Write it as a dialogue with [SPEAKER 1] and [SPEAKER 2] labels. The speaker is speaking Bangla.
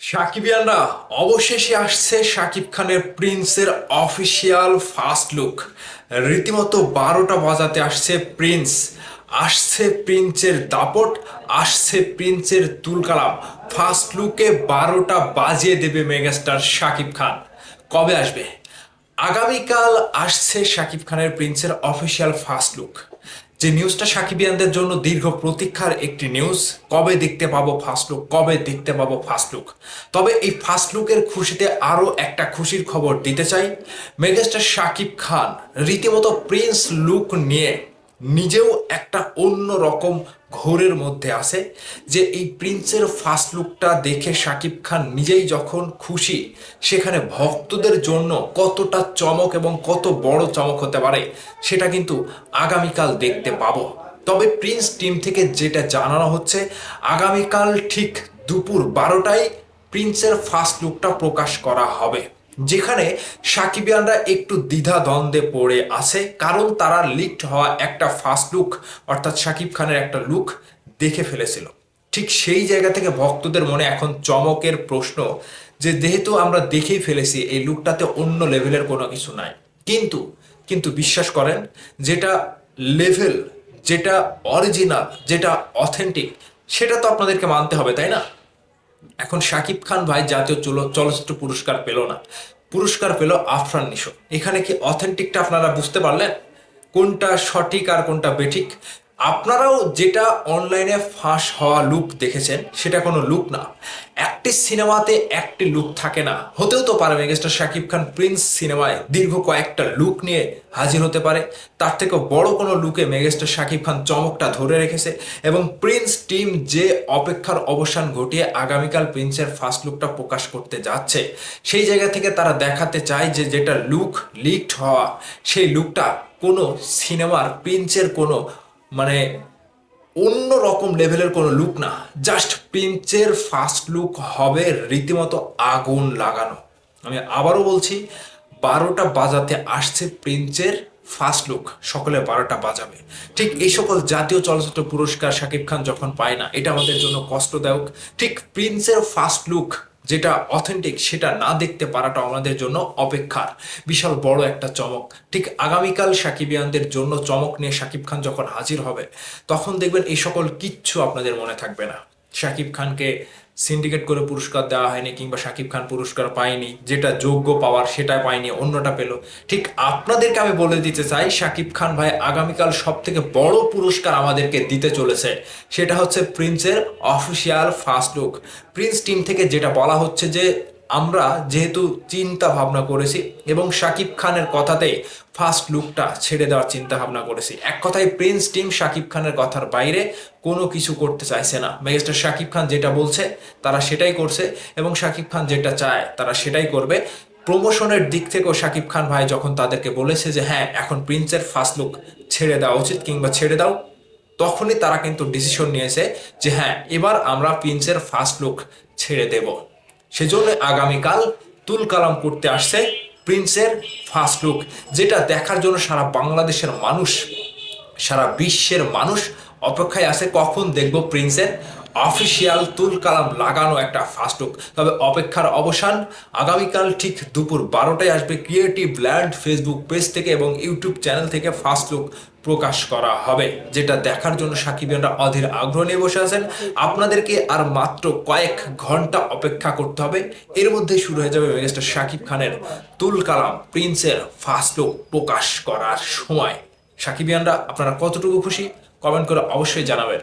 [SPEAKER 1] সাকিবিয়ানরা অবশেষে আসছে শাকিব খানের প্রিন্সের অফিসিয়াল ফার্স্ট লুক। রীতিমতো বারোটা বাজাতে আসছে প্রিন্স। আসছে প্রিন্সের দাপট, আসছে প্রিন্সের তুলকালাম। ফার্স্ট লুকে বারোটা বাজিয়ে দেবে মেগাস্টার শাকিব খান। কবে আসবে? আগামীকাল আসছে শাকিব খানের প্রিন্সের অফিসিয়াল ফার্স্ট লুক। যে নিউজটা সাকিবিয়ানদের জন্য দীর্ঘ প্রতীক্ষার একটি নিউজ কবে দেখতে পাবো ফার্স্ট লুক কবে দেখতে পাবো ফার্স্ট লুক তবে এই ফার্স্ট লুকের খুশিতে আরও একটা খুশির খবর দিতে চাই। মেগাস্টার সাকিব খান রীতিমতো প্রিন্স লুক নিয়ে নিজেও একটা অন্য রকম ঘোরের মধ্যে আছে যে এই প্রিন্সের ফার্স্ট লুকটা দেখে শাকিব খান নিজেই যখন খুশি, সেখানে ভক্তদের জন্য কতটা চমক এবং কত বড় চমক হতে পারে, সেটা কিন্তু আগামীকাল দেখতে পাবো। তবে প্রিন্স টিম থেকে যেটা জানানো হচ্ছে, আগামীকাল ঠিক দুপুর বারোটায় প্রিন্সের ফার্স্ট লুকটা প্রকাশ করা হবে। যেখানে সাকিবিয়ানরা একটু দ্বিধা দ্বন্দ্বে পড়ে আছে, কারণ তারা লিকড হওয়া একটা ফার্স্ট লুক অর্থাৎ সাকিব খানের একটা লুক দেখে ফেলেছিল। ঠিক সেই জায়গা থেকে ভক্তদের মনে এখন চমকের প্রশ্ন যে, যেহেতু আমরা দেখেই ফেলেছি, এই লুকটাতে অন্য লেভেলের কোনো কিছু নাই। কিন্তু কিন্তু বিশ্বাস করেন, যেটা লেভেল যেটা অরিজিনাল যেটা অথেন্টিক সেটা তো আপনাদেরকে মানতে হবে, তাই না? এখন শাকিব খান ভাই জাতীয় চল- চলচ্চিত্র পুরস্কার পেল না। পুরস্কার পেল আফরান নিশো। এখানে কি অথেন্টিকটা আপনারা বুঝতে পারলেন? কোনটা সঠিক আর কোনটা বেঠিক? আপনারাও যেটা অনলাইনে ফাঁস হওয়া লুক দেখেছেন, সেটা কোনো লুক না। একটি সিনেমাতে একটি লুক থাকে না। হতেও তো পারে মেগাস্টার শাকিব খান প্রিন্স সিনেমায় দীর্ঘ কয়েকটা লুক নিয়ে হাজির হতে পারে। তার থেকে বড় কোনো লুকে মেগাস্টার শাকিব খান চমকটা ধরে রেখেছে এবং প্রিন্স টিম যে অপেক্ষার অবসান ঘটিয়ে আগামীকাল প্রিন্সের ফার্স্ট লুকটা প্রকাশ করতে যাচ্ছে, সেই জায়গা থেকে তারা দেখাতে চায় যে যেটা লুক লিকড হওয়া, সেই লুকটা কোনো সিনেমার প্রিন্সের কোনো মানে অন্য রকম লেভেলের কোনো লুক না। জাস্ট প্রিন্সের ফার্স্ট লুক হবে রীতিমতো আগুন লাগানো। আমি আবারও বলছি, বারোটা বাজাতে আসছে প্রিন্সের ফার্স্ট লুক সকলে বারোটা বাজাবে। ঠিক এই সকল জাতীয় চলচ্চিত্র পুরস্কার শাকিব খান যখন পায় না, এটা আমাদের জন্য কষ্টদায়ক। ঠিক প্রিন্সের ফার্স্ট লুক যেটা অথেন্টিক সেটা না দেখতে পারাটা আমাদের জন্য অপেক্ষার। বিশাল বড় একটা চমক। ঠিক আগামীকাল সাকিবিয়ানদের জন্য চমক নিয়ে সাকিব খান যখন হাজির হবে, তখন দেখবেন এই সকল কিচ্ছু আপনাদের মনে থাকবে না। সাকিব খানকে সিন্ডিকেট করে পুরস্কার দেওয়া হয়নি কিংবা শাকিব খান পুরস্কার পায়নি, যেটা যোগ্য পাওয়ার সেটা পায়নি, অন্যটা পেল। ঠিক আপনাদেরকে আমি বলে দিতে চাই, শাকিব খান ভাই আগামীকাল সব থেকে বড় পুরস্কার আমাদেরকে দিতে চলেছে, সেটা হচ্ছে প্রিন্সের official first look prince team থেকে যেটা বলা হচ্ছে যে আমরা যেহেতু চিন্তা ভাবনা করেছি এবং শাকিব খানের কথাতেই ফার্স্ট লুকটা ছেড়ে দেওয়ার চিন্তা ভাবনা করেছি। এক কথায় প্রিন্স টিম শাকিব খানের কথার বাইরে কোনো কিছু করতে চাইছে না। মেগাস্টার শাকিব খান যেটা বলছে, তারা সেটাই করছে এবং শাকিব খান যেটা চায়, তারা সেটাই করবে। প্রমোশনের দিক থেকেও শাকিব খান ভাই যখন তাদেরকে বলেছে যে হ্যাঁ এখন প্রিন্সের ফার্স্ট লুক ছেড়ে দেওয়া উচিত কিংবা ছেড়ে দাও, তখনই তারা কিন্তু ডিসিশন নিয়েছে যে হ্যাঁ এবার আমরা প্রিন্সের ফার্স্ট লুক ছেড়ে দেব। সেজন্য আগামীকাল তুল কালাম করতে আসছে প্রিন্সের ফার্স্ট লুক, যেটা দেখার জন্য সারা বাংলাদেশের মানুষ, সারা বিশ্বের মানুষ অপেক্ষায় আছে কখন দেখব প্রিন্সের অফিসিয়াল তুল কালাম লাগানো একটা ফার্স্ট লুক তবে অপেক্ষার অবসান, আগামীকাল ঠিক দুপুর বারোটায় আসবে ক্রিয়েটিভ ল্যান্ড ফেসবুক পেজ থেকে এবং ইউটিউব চ্যানেল থেকে ফার্স্ট লুক প্রকাশ করা হবে, যেটা দেখার জন্য সাকিবিয়ানরা অধীর আগ্রহ নিয়ে বসে আছেন। আপনাদেরকে আর মাত্র কয়েক ঘণ্টা অপেক্ষা করতে হবে। এর মধ্যে শুরু হয়ে যাবে মেগাস্টার শাকিব খানের তুল কালাম প্রিন্সের ফার্স্ট লুক প্রকাশ করার সময়। সাকিবিয়ানরা আপনারা কতটুকু খুশি? কমেন্ট করে অবশ্যই জানাবেন।